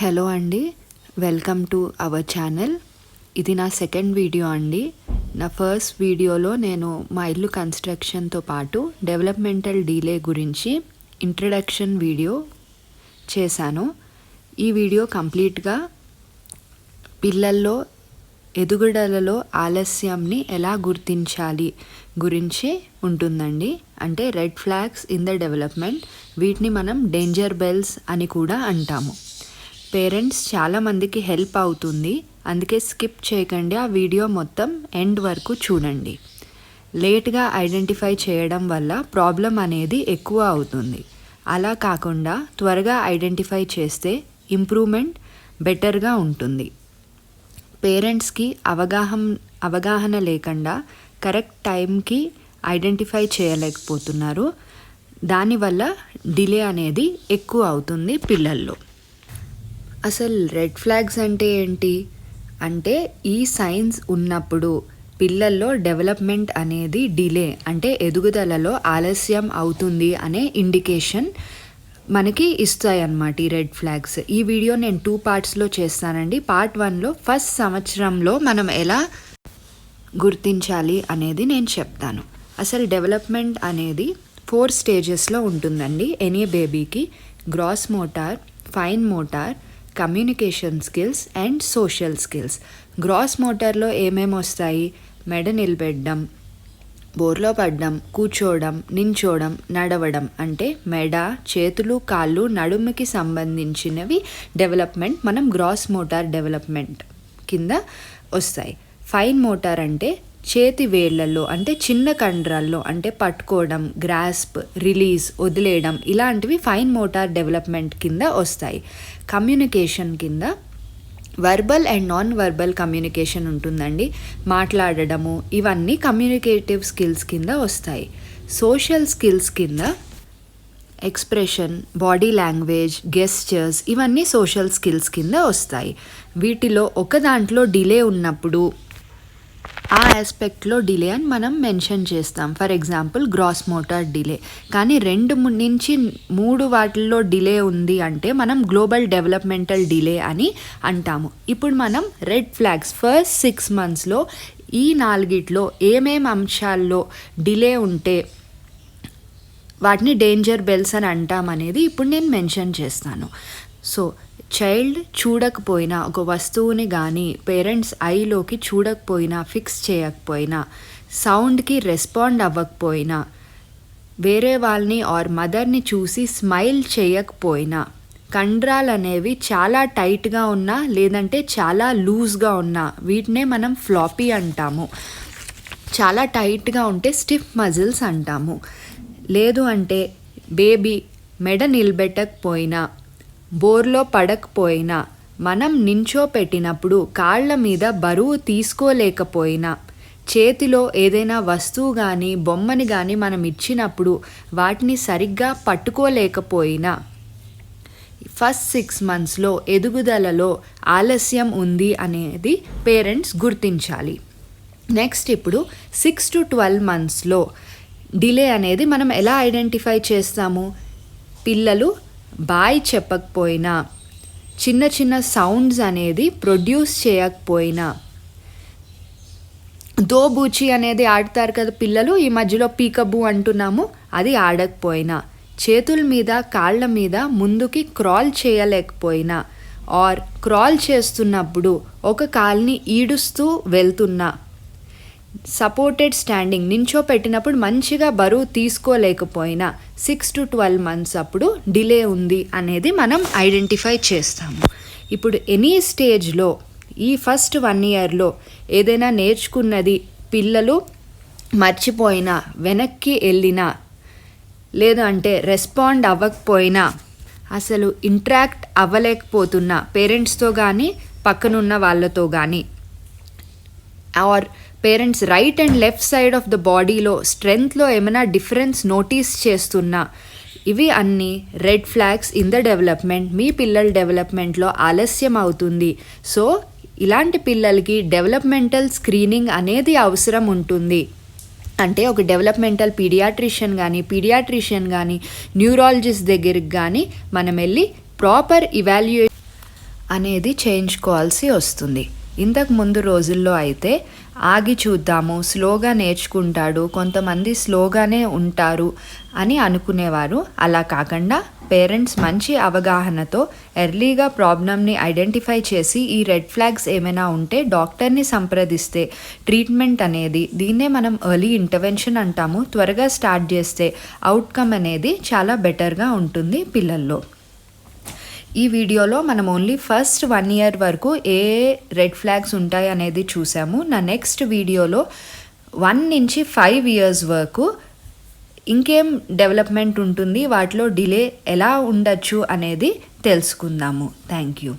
Hello అండి welcome to our channel. ఇది నా సెకండ్ వీడియో అండి. నా ఫస్ట్ వీడియోలో నేను మా ఇల్లు కన్స్ట్రక్షన్తో పాటు డెవలప్మెంటల్ డీలే గురించి ఇంట్రడక్షన్ వీడియో చేశాను. ఈ వీడియో కంప్లీట్గా పిల్లల్లో ఎదుగుదలలో ఆలస్యంని ఎలా గుర్తించాలి గురించి ఉంటుందండి. అంటే red flags in the development వీటిని మనం డేంజర్ బెల్స్ అని కూడా అంటాము. పేరెంట్స్ చాలామందికి హెల్ప్ అవుతుంది. అందుకే స్కిప్ చేయకండి. ఆ వీడియో మొత్తం ఎండ్ వరకు చూడండి. లేట్గా ఐడెంటిఫై చేయడం వల్ల ప్రాబ్లం అనేది ఎక్కువ అవుతుంది. అలా కాకుండా త్వరగా ఐడెంటిఫై చేస్తే ఇంప్రూవ్మెంట్ బెటర్గా ఉంటుంది. పేరెంట్స్కి అవగాహన అవగాహన లేకుండా కరెక్ట్ టైంకి ఐడెంటిఫై చేయలేకపోతున్నారు. దానివల్ల డిలే అనేది ఎక్కువ అవుతుంది పిల్లల్లో. అసలు రెడ్ ఫ్లాగ్స్ అంటే ఏంటి? అంటే ఈ సైన్స్ ఉన్నప్పుడు పిల్లల్లో డెవలప్మెంట్ అనేది డిలే అంటే ఎదుగుదలలో ఆలస్యం అవుతుంది అనే ఇండికేషన్ మనకి ఇస్తాయి అన్నమాట ఈ రెడ్ ఫ్లాగ్స్ ఈ వీడియో నేను టూ పార్ట్స్లో చేస్తానండి. పార్ట్ వన్లో ఫస్ట్ సంవత్సరంలో మనం ఎలా గుర్తించాలి అనేది నేను చెప్తాను. అసలు డెవలప్మెంట్ అనేది ఫోర్ స్టేజెస్లో ఉంటుందండి. ఎనీ బేబీకి gross motor fine motor communication skills and social skills gross మోటార్లో ఏమేమి వస్తాయి? మెడ నిలబెట్టడం బోర్లో పడ్డం కూర్చోవడం నించోవడం నడవడం అంటే మెడ చేతులు కాళ్ళు నడుముకి సంబంధించినవి డెవలప్మెంట్ మనం గ్రాస్ మోటార్ డెవలప్మెంట్ కింద వస్తాయి. ఫైన్ మోటార్ అంటే చేతి వేళ్ళలో అంటే చిన్న కండరాల్లో అంటే పట్టుకోవడం గ్రాస్ప్ రిలీజ్ వదిలేయడం ఇలాంటివి ఫైన్ మోటార్ డెవలప్మెంట్ కింద వస్తాయి. కమ్యూనికేషన్ కింద verbal and non verbal communication ఉంటుందండి. మాట్లాడడము ఇవన్నీ కమ్యూనికేటివ్ స్కిల్స్ కింద వస్తాయి. సోషల్ స్కిల్స్ కింద ఎక్స్ప్రెషన్ బాడీ లాంగ్వేజ్ గెస్చర్స్ ఇవన్నీ సోషల్ స్కిల్స్ కింద వస్తాయి. వీటిలో ఒక దాంట్లో డిలే ఉన్నప్పుడు ఆ ఆస్పెక్ట్లో డిలే అని మనం మెన్షన్ చేస్తాం. For example gross motor delay కానీ రెండు నుంచి మూడు వాటిల్లో డిలే ఉంది అంటే మనం గ్లోబల్ డెవలప్మెంటల్ డిలే అని అంటాము. ఇప్పుడు మనం రెడ్ ఫ్లాగ్స్ ఫస్ట్ సిక్స్ మంత్స్లో ఈ నాలుగిట్లో ఏమేం అంశాల్లో డిలే ఉంటే వాటిని డేంజర్ బెల్స్ అని అంటాం అనేది ఇప్పుడు నేను మెన్షన్ చేస్తాను. సో చైల్డ్ చూడకపోయినా ఒక వస్తువుని కానీ పేరెంట్స్ ఐలోకి చూడకపోయినా ఫిక్స్ చేయకపోయినా సౌండ్కి రెస్పాండ్ అవ్వకపోయినా వేరే వాళ్ళని ఆర్ మదర్ని చూసి స్మైల్ చేయకపోయినా కండరాలు అనేవి చాలా టైట్గా ఉన్నా లేదంటే చాలా లూజ్గా ఉన్నా వీటినే మనం ఫ్లాపీ అంటాము. చాలా టైట్గా ఉంటే స్టిఫ్ మజిల్స్ అంటాము. లేదు అంటే బేబీ మెడ నిలబెట్టకపోయినా బోర్లో పడకపోయినా మనం నించోపెట్టినప్పుడు కాళ్ళ మీద బరువు తీసుకోలేకపోయినా చేతిలో ఏదైనా వస్తువు కానీ బొమ్మని కానీ మనం ఇచ్చినప్పుడు వాటిని సరిగ్గా పట్టుకోలేకపోయినా. ఫస్ట్ సిక్స్ మంత్స్లో ఎదుగుదలలో ఆలస్యం ఉంది అనేది పేరెంట్స్ గుర్తించాలి. నెక్స్ట్ ఇప్పుడు సిక్స్ టు ట్వెల్వ్ మంత్స్లో డిలే అనేది మనం ఎలా ఐడెంటిఫై చేస్తాము? పిల్లలు బాయ్ చెప్పకపోయినా చిన్న చిన్న సౌండ్స్ అనేది ప్రొడ్యూస్ చేయకపోయినా. దోబూచి అనేది ఆడతారు కదా పిల్లలు ఈ మధ్యలో పీకబు అంటున్నాము అది ఆడకపోయినా. చేతుల మీద కాళ్ళ మీద ముందుకి క్రాల్ చేయలేకపోయినా. ఆర్ క్రాల్ చేస్తున్నప్పుడు ఒక కాల్ని ఈడుస్తూ వెళ్తున్నా. సపోర్టెడ్ స్టాండింగ్ నించో పెట్టినప్పుడు మంచిగా బరువు తీసుకోలేకపోయినా సిక్స్ టు ట్వెల్వ్ మంత్స్ అప్పుడు డిలే ఉంది అనేది మనం ఐడెంటిఫై చేస్తాము. ఇప్పుడు ఎనీ స్టేజ్లో ఈ ఫస్ట్ వన్ ఇయర్లో ఏదైనా నేర్చుకున్నది పిల్లలు మర్చిపోయినా వెనక్కి వెళ్ళినా లేదంటే రెస్పాండ్ అవ్వకపోయినా అసలు ఇంట్రాక్ట్ అవ్వలేకపోతున్నా పేరెంట్స్తో కానీ పక్కనున్న వాళ్ళతో కానీ or parents right and left side of the బాడీలో స్ట్రెంగ్త్లో ఏమైనా డిఫరెన్స్ నోటీస్ చేస్తున్నా ఇవి అన్నీ red flags in the development. మీ పిల్లల డెవలప్మెంట్లో ఆలస్యం అవుతుంది. సో ఇలాంటి పిల్లలకి డెవలప్మెంటల్ స్క్రీనింగ్ అనేది అవసరం ఉంటుంది. అంటే ఒక డెవలప్మెంటల్ పీడియాట్రిషియన్ కానీ పీడియాట్రిషియన్ కానీ న్యూరాలజిస్ట్ దగ్గరికి కానీ మనం వెళ్ళి ప్రాపర్ ఇవాల్యుయేట్ అనేది చేయించుకోవాల్సి వస్తుంది. ఇంతకు ముందు రోజుల్లో అయితే ఆగి చూద్దాము స్లోగా నేర్చుకుంటాడు కొంతమంది స్లోగానే ఉంటారు అని అనుకునేవారు. అలా కాకుండా పేరెంట్స్ మంచి అవగాహనతో ఎర్లీగా ప్రాబ్లమ్ని ఐడెంటిఫై చేసి ఈ రెడ్ ఫ్లాగ్స్ ఏమైనా ఉంటే డాక్టర్ని సంప్రదిస్తే ట్రీట్మెంట్ అనేది దీన్నే మనం ఎర్లీ ఇంటర్వెన్షన్ అంటాము త్వరగా స్టార్ట్ చేస్తే అవుట్కమ్ అనేది చాలా బెటర్గా ఉంటుంది పిల్లల్లో. ఈ వీడియోలో మనం ఓన్లీ ఫస్ట్ వన్ ఇయర్ వరకు ఏ రెడ్ ఫ్లాగ్స్ ఉంటాయి అనేది చూసాము. నా నెక్స్ట్ వీడియోలో వన్ నుంచి ఫైవ్ ఇయర్స్ వరకు ఇంకేం డెవలప్మెంట్ ఉంటుంది వాటిలో డిలే ఎలా ఉండొచ్చు అనేది తెలుసుకుందాము. Thank you